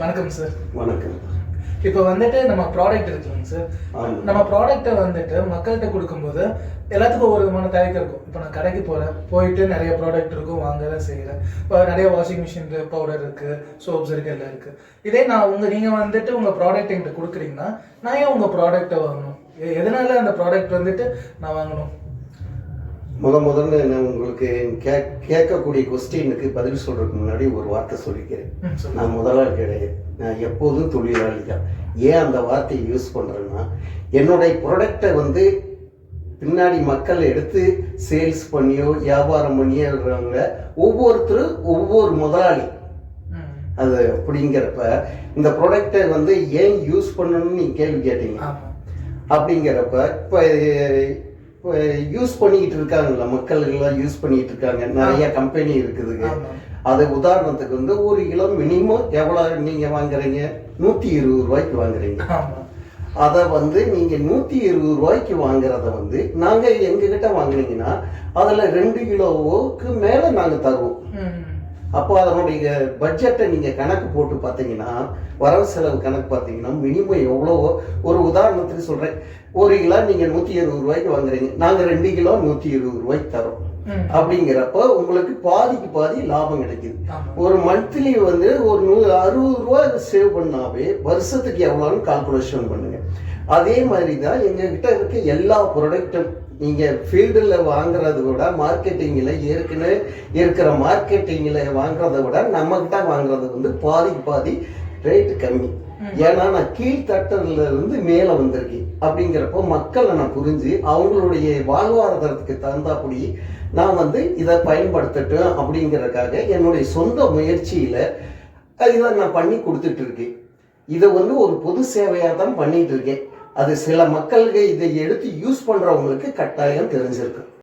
வணக்கம் சார் வணக்கம். இப்போ வந்துட்டு நம்ம ப்ராடக்ட் இருக்குங்க சார். நம்ம ப்ராடக்ட்டை வந்துட்டு மக்கள்கிட்ட கொடுக்கும்போது எல்லாத்துக்கும் ஒரு விதமான தயக்கம் இருக்கும். இப்போ நான் கடைக்கு போகிறேன் போயிட்டு நிறைய ப்ராடக்ட் இருக்கும் வாங்க தான் செய்கிறேன் இப்போ நிறைய வாஷிங் மிஷின் பவுடர் இருக்குது சோப்ஸ் இருக்குது எல்லாம் இருக்குது இதே நான் உங்கள் நீங்கள் வந்துட்டு உங்கள் ப்ராடக்ட் என்கிட்ட கொடுக்குறீங்கன்னா நான் ஏன் உங்கள் ப்ராடக்ட்டை வாங்கணும்? எதனால அந்த ப்ராடக்ட் வந்துட்டு நான் வாங்கணும்? முத முதல்ல நான் உங்களுக்கு கே கேட்கக்கூடிய கொஸ்டினுக்கு பதில் சொல்றதுக்கு முன்னாடி ஒரு வார்த்தை சொல்லிக்கிறேன். நான் முதலாளி கிடையாது நான் எப்போதும் தொழிலாளி தான் ஏன் அந்த வார்த்தையை யூஸ் பண்ணுறேன்னா என்னுடைய ப்ராடக்டை வந்து பின்னாடி மக்கள் எடுத்து சேல்ஸ் பண்ணியோ வியாபாரம் பண்ணியோ இருக்கிறவங்க ஒவ்வொருத்தரும் ஒவ்வொரு முதலாளி. அது அப்படிங்கிறப்ப இந்த ப்ராடக்டை வந்து ஏன் யூஸ் பண்ணணும்னு நீங்கள் கேள்வி கேட்டீங்க? அப்படிங்கிறப்ப இப்போ யூஸ் பண்ணிக்கிட்டு இருக்காங்கல்ல மக்கள் எல்லாம் யூஸ் பண்ணிக்கிட்டு இருக்காங்க. நிறைய கம்பெனி இருக்குதுங்க அது உதாரணத்துக்கு வந்து ஒரு கிலோ மினிமம் எவ்வளோ நீங்கள் வாங்குறீங்க? நூற்றி இருபது ரூபாய்க்கு வாங்குறீங்க. அதை வந்து நீங்கள் நூற்றி இருபது ரூபாய்க்கு வாங்குறத வந்து நாங்கள் எங்ககிட்ட வாங்குனீங்கன்னா அதில் ரெண்டு கிலோவுக்கு மேலே நாங்கள் தருவோம். அப்போ அதனுடைய பட்ஜெட்டை நீங்கள் கணக்கு போட்டு பார்த்தீங்கன்னா வரவு செலவு கணக்கு பார்த்தீங்கன்னா மினிமம் எவ்வளவோ ஒரு உதாரணத்துக்கு சொல்கிறேன் ஒரு கிலோ நீங்கள் நூற்றி இருபது ரூபாய்க்கு வாங்குறீங்க. நாங்கள் ரெண்டு கிலோ நூற்றி இருபது ரூபாய்க்கு தரோம் அப்படிங்கிறப்ப உங்களுக்கு பாதிக்கு பாதி லாபம் கிடைக்குது. ஒரு மந்த்லி வந்து ஒரு நூ அறுபது ரூபா சேவ் பண்ணாவே வருஷத்துக்கு எவ்வளோன்னு கால்குலேஷன் பண்ணுங்க. அதே மாதிரி தான் எங்ககிட்ட இருக்க எல்லா ப்ராடக்ட்டும் நீங்கள் ஃபீல்டில் வாங்குறத விட மார்க்கெட்டிங்கில் ஏற்கனவே இருக்கிற மார்க்கெட்டிங்கில் வாங்குறத விட நம்மக்கிட்ட வாங்குறது வந்து பாதிக்கு பாதி ரேட்டு கம்மி. ஏன்னா நான் கீழ்த்தட்டில் இருந்து மேலே வந்திருக்கேன். அப்படிங்கிறப்போ மக்களை நான் புரிஞ்சு அவங்களுடைய வாழ்வாதாரத்துக்கு தகுந்தாப்படி நான் வந்து இதை பயன்படுத்தட்டும் அப்படிங்கிறதுக்காக என்னுடைய சொந்த முயற்சியில் இதை நான் பண்ணி கொடுத்துட்டு இருக்கேன். இதை வந்து ஒரு பொது சேவையாக தான் பண்ணிட்டு இருக்கேன். அது சில மக்களுக்கு இதை எடுத்து யூஸ் பண்ணுறவங்களுக்கு கட்டாயம் தெரிஞ்சிருக்கு.